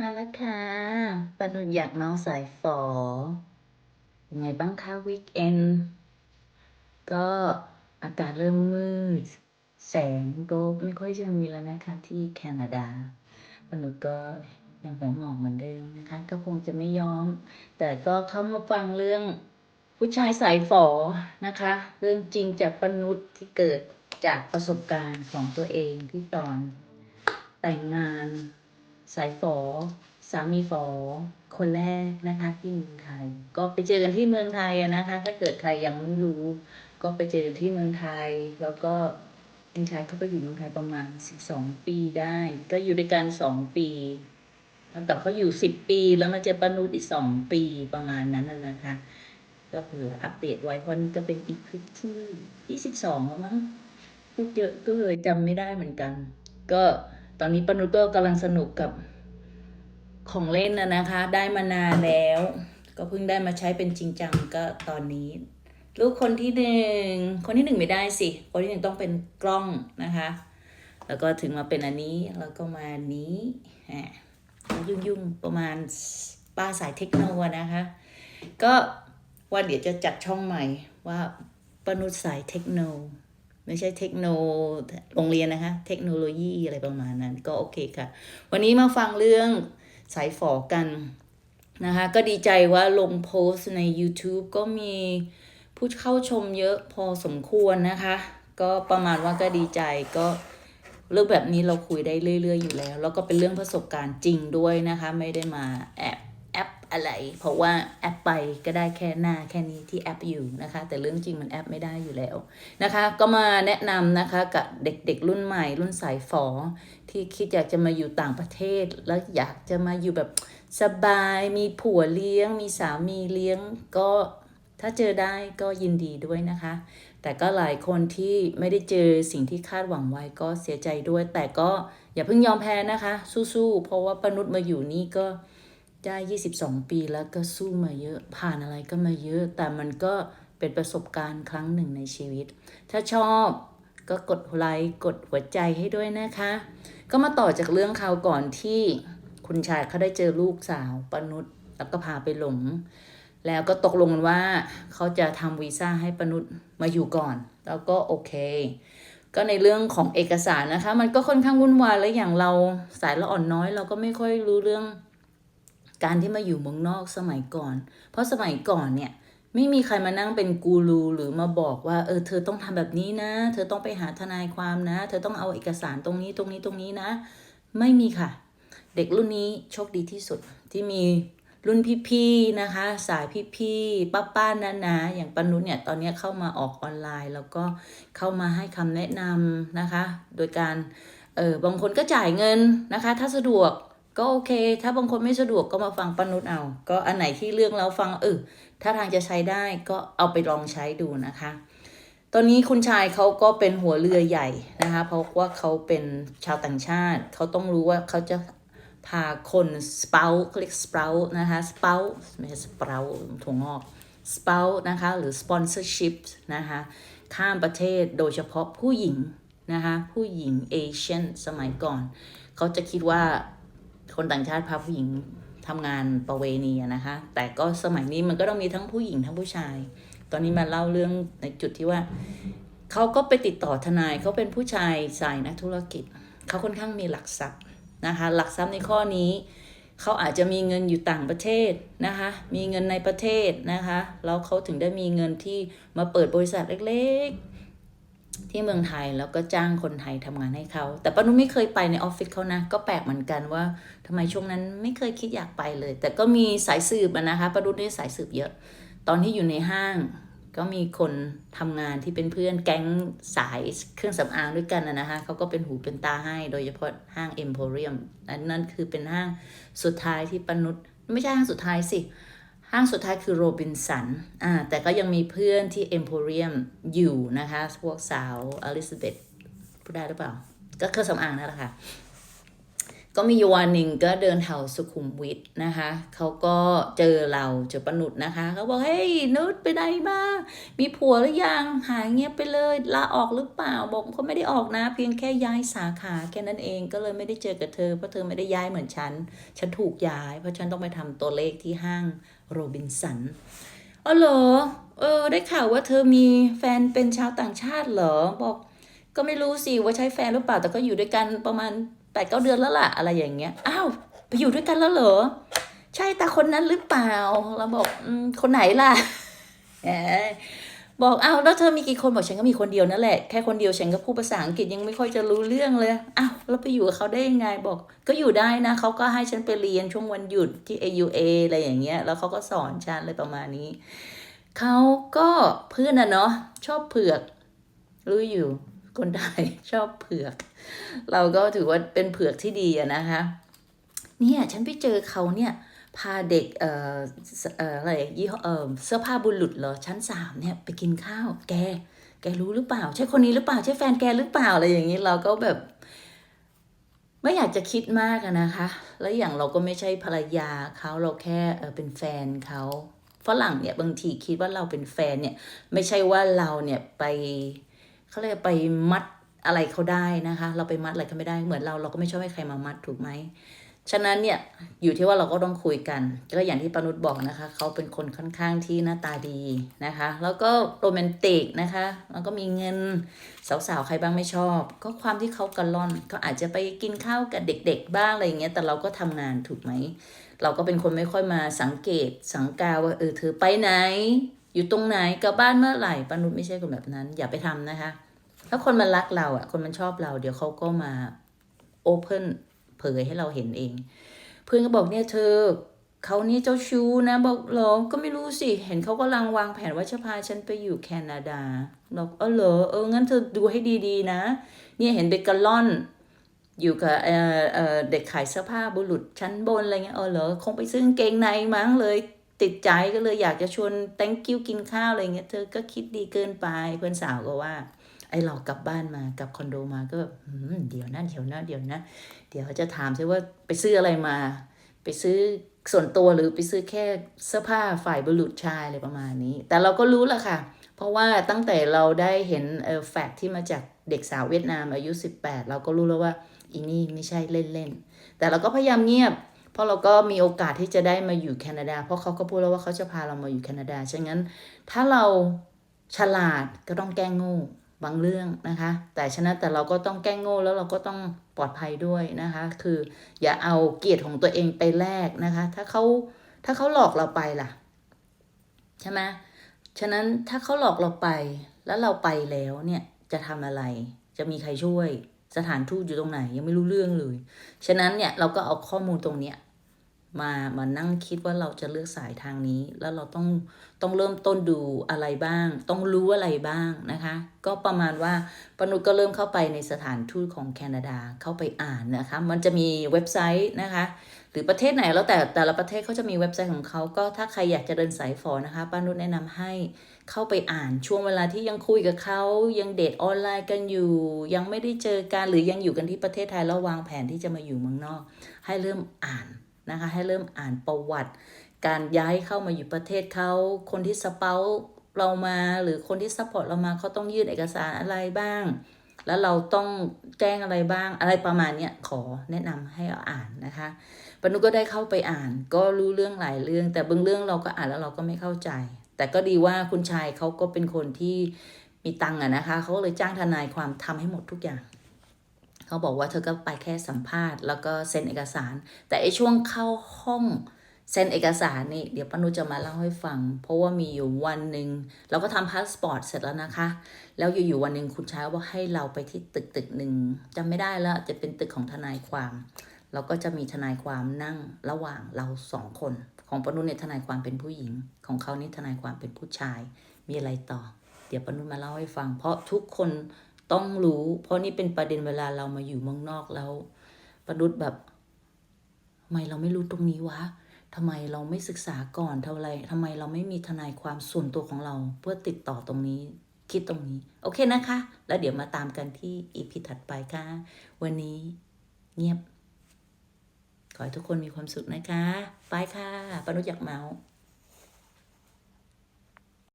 มาแล้วค่ะปนุษย์อยากนองสายฝอยังไงบ้างคะวีคเอนก็อากาศเริ่มมืด แสงก็ไม่ค่อยจะมีแล้วนะคะ ที่แคนาดาปนุษย์ก็ยังหัวหมองเหมือนเดิมนะคะ ก็คงจะไม่ยอม แต่ก็เข้ามาฟังเรื่องผู้ชายสายฝอนะคะ เรื่องจริงจากปนุษย์ที่เกิดจากประสบการณ์ของตัวเองที่ตอนแต่งงาน สายฝอ สามีฝอ คนแรกนะคะที่เมืองไทย ก็ไปเจอกันที่เมืองไทยนะคะ ถ้าเกิดใครยังไม่รู้ ก็ไปเจอกันที่เมืองไทย แล้วก็คุณชายเขาไปอยู่เมืองไทยประมาณสิบสองปีได้ ก็อยู่ด้วยกันสองปีแล้วแต่เขาอยู่สิบปีแล้วมาเจอปนุษอีกสองปีประมาณนั้นนะคะ ก็คืออัปเดตไว้เพราะนี่จะเป็นอีกคลิปที่ยี่สิบสองแล้วมั้งพูดเยอะก็เลยจำไม่ได้เหมือนกัน ก็ ตอนนี้ปนุษก็กำลังสนุกกับของเล่นนะนะคะ ได้มานานแล้ว ก็เพิ่งได้มาใช้เป็นจริงจังก็ตอนนี้ ลูกคนที่หนึ่งคนที่หนึ่งไม่ได้สิ คนที่หนึ่งต้องเป็นกล้องนะคะ แล้วก็ถึงมาเป็นอันนี้แล้วก็มาอันนี้อะยุ่งยุ่งๆประมาณป้าสายเทคโนโลยีนะคะ ก็ว่าเดี๋ยวจะจัดช่องใหม่ว่าปนุษสายเทคโน ไม่ใช่เทคโนโรงเรียนนะคะ เทคโนโลยีอะไรประมาณนั้น ก็โอเคค่ะ วันนี้มาฟังเรื่องสายฝอกันนะคะ ก็ดีใจว่าลงโพสต์ใน YouTube ก็มีผู้เข้าชมเยอะพอสมควรนะคะ ก็ประมาณว่าก็ดีใจก็เรื่องแบบนี้เราคุยได้เรื่อย ๆ อยู่แล้ว แล้วก็เป็นเรื่องประสบการณ์จริงด้วยนะคะ ไม่ได้มาแอบ อะไร เพราะว่าแอปไปก็ได้แค่หน้าแค่นี้ที่แอปอยู่นะคะ แต่เรื่องจริงมันแอปไม่ได้อยู่แล้วนะคะ ก็มาแนะนำนะคะกับเด็กๆ รุ่นใหม่ รุ่นสายฝอที่คิดอยากจะมาอยู่ต่างประเทศ แล้วอยากจะมาอยู่แบบสบายมีผัวเลี้ยง มีสามีเลี้ยงก็ถ้าเจอได้ก็ยินดีด้วยนะคะ แต่ก็หลายคนที่ไม่ได้เจอสิ่งที่คาดหวังไว้ก็เสียใจด้วย แต่ก็อย่าเพิ่งยอมแพ้นะคะ สู้ๆเพราะว่าปนุษย์มาอยู่นี่ก็ ได้ 22 ปีแล้วก็สู้มาเยอะผ่านอะไรก็มาเยอะ แต่มันก็เป็นประสบการณ์ครั้งหนึ่งในชีวิต ถ้าชอบก็กดไลค์กดหัวใจให้ด้วยนะคะ ก็มาต่อจากเรื่องคราวก่อนที่คุณชายเขาได้เจอลูกสาวปนุษย์แล้วก็พาไปหลง แล้วก็ตกลงกันว่าเขาจะทำวีซ่าให้ปนุษย์มาอยู่ก่อน แล้วก็โอเค ก็ในเรื่องของเอกสารนะคะ มันก็ค่อนข้างวุ่นวายและอย่างเราสายละอ่อนน้อย เราก็ไม่ค่อยรู้เรื่อง การที่มาอยู่เมืองนอกสมัยก่อน เพราะสมัยก่อนเนี่ยไม่มีใครมานั่งเป็นกูรูหรือมาบอกว่าเออเธอต้องทำแบบนี้นะ เธอต้องไปหาทนายความนะ เธอต้องเอาเอกสารตรงนี้ตรงนี้ตรงนี้นะ ไม่มีค่ะ เด็กรุ่นนี้โชคดีที่สุดที่มีรุ่นพี่ๆนะคะ สายพี่ๆป้าป้าๆนานาอย่างปนุษเนี่ยตอนนี้เข้ามาออกออนไลน์ แล้วก็เข้ามาให้คำแนะนำนะคะ โดยการเออบางคนก็จ่ายเงินนะคะ ถ้าสะดวก ก็โอเค ถ้าบางคนไม่สะดวกก็มาฟังปนุษย์เอา ก็อันไหนที่เรื่องแล้วฟังเออถ้าทางจะใช้ได้ก็เอาไปลองใช้ดูนะคะ ตอนนี้คุณชายเขาก็เป็นหัวเรือใหญ่นะคะเพราะว่าเขาเป็นชาวต่างชาติ เขาต้องรู้ว่าเขาจะพาคนสเปาเขาเรียกสเปานะคะสเปาไม่ใช่สเปาถั่วงอกสเปานะคะหรือ sponsorship นะคะข้ามประเทศโดยเฉพาะผู้หญิงนะคะผู้หญิงเอเชียนสมัยก่อน เขาจะคิดว่า คนต่างชาติพาผู้หญิงทำงานประเวณีนะคะ แต่ก็สมัยนี้มันก็ต้องมีทั้งผู้หญิงทั้งผู้ชาย ตอนนี้มาเล่าเรื่องในจุดที่ว่าเขาก็ไปติดต่อทนายเขาเป็นผู้ชายสายนักธุรกิจเขาค่อนข้างมีหลักทรัพย์นะคะ หลักทรัพย์ในข้อนี้เขาอาจจะมีเงินอยู่ต่างประเทศนะคะ มีเงินในประเทศนะคะ แล้วเขาถึงได้มีเงินที่มาเปิดบริษัทเล็ก ที่เมืองไทยแล้วก็จ้างคนไทยทำงานให้เขา แต่ป้านุ้ไม่เคยไปในออฟฟิศเขานะ ก็แปลกเหมือนกันว่าทำไมช่วงนั้นไม่เคยคิดอยากไปเลย แต่ก็มีสายสืบอะนะคะป้านุ้ได้สายสืบเยอะ ตอนที่อยู่ในห้าง ก็มีคนทำงานที่เป็นเพื่อนแก๊งสายเครื่องสำอางด้วยกันนะนะคะเขาก็เป็นหูเป็นตาให้โดยเฉพาะห้างเอ็มโพเรียมอันนั้นคือเป็นห้างสุดท้ายที่ปนุษไม่ใช่ห้างสุดท้ายสิ ห้างสุดท้ายคือโรบินสันอ่าแต่ก็ยังมีเพื่อนที่เอ็มโพเรียมอยู่นะคะ พวกสาวอลิซาเบธพูดได้หรือเปล่า ก็เครื่องสำอางนั่นแหละค่ะ ก็มีวันหนึ่งก็เดินแถวสุขุมวิทนะคะ เขาก็เจอเราเจอปนุษนะคะ เขาบอก เฮ้ยนุชไปไหนมามีผัวหรือยัง หายเงียบไปเลย ลาออกหรือเปล่า บอกเขาไม่ได้ออกนะ เพียงแค่ย้ายสาขาแค่นั้นเอง ก็เลยไม่ได้เจอกับเธอ เพราะเธอไม่ได้ย้ายเหมือนฉัน ฉันถูกย้าย เพราะฉันต้องไปทำตัวเลขที่ห้าง โรบินสันอ๋อเหรอ เออ ได้ข่าวว่าเธอมีแฟนเป็นชาวต่างชาติเหรอ บอก ก็ไม่รู้สิว่าใช่แฟนหรือเปล่า แต่ก็อยู่ด้วยกันประมาณแปดเก้าเดือนแล้วล่ะ อะไรอย่างเงี้ย อ้าว ไปอยู่ด้วยกันแล้วเหรอ ใช่ตาคนนั้นหรือเปล่า เราบอกอมคนไหนล่ะ แหม บอกอ้าวแล้วเธอมีกี่คนบอกฉันก็มีคนเดียวนั่นแหละแค่คนเดียวฉันก็พูดภาษาอังกฤษยังไม่ค่อยจะรู้เรื่องเลยอ้าวแล้วไปอยู่กับเขาได้ยังไงบอก ก็อยู่ได้นะเขาก็ให้ฉันไปเรียนช่วงวันหยุดที่ AUA อะไรอย่างเงี้ย แล้วเขาก็สอนฉันอะไรประมาณนี้เขาก็เพื่อนอะเนาะชอบเผือกรู้อยู่คนไทยชอบเผือก เราก็ถือว่าเป็นเผือกที่ดีอะนะคะ เนี่ยฉันไปเจอเขาเนี่ย พาเด็กเอ่อเอ่ออะไรยี่ห้อเอ่อเสื้อผ้าบุรุษเหรอชั้นสามเนี่ยไปกินข้าวแก แกรู้หรือเปล่า ใช่คนนี้หรือเปล่า ใช่แฟนแกหรือเปล่าอะไรอย่างนี้เราก็แบบ ไม่อยากจะคิดมากนะคะ แล้วอย่างเราก็ไม่ใช่ภรรยาเขาเราแค่เออเป็นแฟนเขาฝรั่งเนี่ยบางทีคิดว่าเราเป็นแฟนเนี่ย ไม่ใช่ว่าเราเนี่ยไปเขาเรียกไปมัดอะไรเขาได้นะคะ เราไปมัดอะไรเขาไม่ได้เหมือนเราเราก็ไม่ชอบให้ใครมามัดถูกไหม ฉะนั้นเนี่ยอยู่ที่ว่าเราก็ต้องคุยกัน ก็อย่างที่ปานุษบอกนะคะเขาเป็นคนค่อนข้างที่หน้าตาดีนะคะ แล้วก็โรแมนติกนะคะ แล้วก็มีเงินสาวๆใครบ้างไม่ชอบ ก็ความที่เขากระล่อนก็อาจจะไปกินข้าวกับเด็ก ๆ บ้างอะไรอย่างเงี้ยแต่เราก็ทำงานถูกไหม เราก็เป็นคนไม่ค่อยมาสังเกตสังกาว่าเออเธอไปไหน อยู่ตรงไหนกลับบ้านเมื่อไหร่ปานุษไม่ใช่คนแบบนั้น อย่าไปทำนะคะ ถ้าคนมันรักเราอะคนมันชอบเรา เดี๋ยวเขาก็มาโอเพน เผยให้เราเห็นเอง เพื่อนก็บอกเนี่ยเธอเขานี่เจ้าชู้นะ บอกหรอก็ไม่รู้สิ เห็นเขากำลังวางแผนว่าจะพาฉันไปอยู่แคนาดาบอกเออเหรอเอองั้นเธอดูให้ดีๆนะ เนี่ยเห็นเบกกะล่อน อยู่กับเออเออเด็กขายเสื้อผ้าบุรุษชั้นบนอะไรเงี้ยเออเหรอคงไปซื้อกางเกงในมั้งเลยติดใจก็เลยอยากจะชวน thank you กินข้าวอะไรเงี้ยเธอก็คิดดีเกินไปเพื่อนสาวก็ว่า ไอเรากลับบ้านมากลับคอนโดมาก็แบบเดี๋ยวนะเดี๋ยวนะเดี๋ยวนะเดี๋ยวจะถามใช่ว่าไปซื้ออะไรมา ไปซื้อส่วนตัวหรือไปซื้อแค่เสื้อผ้าฝ่ายบุรุษชายอะไรประมาณนี้ แต่เราก็รู้แหละค่ะ เพราะว่าตั้งแต่เราได้เห็นเออแฟกที่มาจากเด็กสาวเวียดนามอายุ 18 เราก็รู้แล้วว่าอีนี่ไม่ใช่เล่นๆ แต่เราก็พยายามเงียบ เพราะเราก็มีโอกาสที่จะได้มาอยู่แคนาดา เพราะเขาก็พูดแล้วว่าเขาจะพาเรามาอยู่แคนาดา ฉะนั้นถ้าเราฉลาดก็ต้องแก้งโง่ บางเรื่องนะคะ แต่ฉะนั้นแต่เราก็ต้องแกล้งโง่แล้วเราก็ต้องปลอดภัยด้วยนะคะ คืออย่าเอาเกียรติของตัวเองไปแลกนะคะ ถ้าเขาถ้าเขาหลอกเราไปล่ะใช่ไหมฉะนั้นถ้าเขาหลอกเราไปแล้วเราไปแล้วเนี่ยจะทำอะไร จะมีใครช่วย สถานทูตอยู่ตรงไหนยังไม่รู้เรื่องเลย ฉะนั้นเนี่ยเราก็เอาข้อมูลตรงเนี้ย มามานั่งคิดว่าเราจะเลือกสายทางนี้ แล้วเราต้องต้องเริ่มต้นดูอะไรบ้าง ต้องรู้อะไรบ้างนะคะ ก็ประมาณว่าปนุก็เริ่มเข้าไปในสถานทูตของแคนาดาเข้าไปอ่านนะคะ มันจะมีเว็บไซต์นะคะ หรือประเทศไหนแล้วแต่แต่ละประเทศเขาจะมีเว็บไซต์ของเขาก็ถ้าใครอยากจะเดินสายฝอนะคะป้านุชแนะนำให้เข้าไปอ่านช่วงเวลาที่ยังคุยกับเขายังเดทออนไลน์กันอยู่ ยังไม่ได้เจอกันหรือยังอยู่กันที่ประเทศไทยแล้ววางแผนที่จะมาอยู่เมืองนอก ให้เริ่มอ่าน นะคะให้เริ่มอ่านประวัติ การย้ายเข้ามาอยู่ประเทศเขาคนที่สเปาเรามาหรือคนที่ซัพพอร์ตเรามาเขาต้องยื่นเอกสารอะไรบ้าง แล้วเราต้องแจ้งอะไรบ้างอะไรประมาณเนี้ยขอแนะนำให้เอาอ่านนะคะปนุก็ได้เข้าไปอ่าน ก็รู้เรื่องหลายเรื่อง แต่บางเรื่องเราก็อ่านแล้วเราก็ไม่เข้าใจ แต่ก็ดีว่าคุณชายเขาก็เป็นคนที่มีตังค์อะนะคะเขาเลยจ้างทนายความทำให้หมดทุกอย่าง เขาบอกว่าเธอก็ไปแค่สัมภาษณ์แล้วก็เซ็นเอกสาร แต่ไอช่วงเข้าห้องเซ็นเอกสารนี่เดี๋ยวปานุจะมาเล่าให้ฟัง เพราะว่ามีอยู่วันหนึ่งเราก็ทำพาสปอร์ตเสร็จแล้วนะคะ แล้วอยู่ๆวันหนึ่งคุณชายว่าให้เราไปที่ตึกตึกหนึ่งจำไม่ได้แล้วจะเป็นตึกของทนายความ เราก็จะมีทนายความนั่งระหว่างเราสองคน ของปนุเนี่ยทนายความเป็นผู้หญิง ของเขานี่ทนายความเป็นผู้ชาย มีอะไรต่อ เดี๋ยวปนุมาเล่าให้ฟัง เพราะทุกคน ต้องรู้ เพราะนี่เป็นประเด็นเวลาเรามาอยู่เมืองนอกแล้วปนุษแบบทำไมเราไม่รู้ตรงนี้วะทำไมเราไม่ศึกษาก่อนเท่าไรทำไมเราไม่มีทนายความส่วนตัวของเรา เพื่อติดต่อตรงนี้ คิดตรงนี้ โอเคนะคะ แล้วเดี๋ยวมาตามกันที่อีพีถัดไปค่ะ วันนี้เงียบ ขอให้ทุกคนมีความสุขนะคะ ไปค่ะปนุษย์อยากเมาส์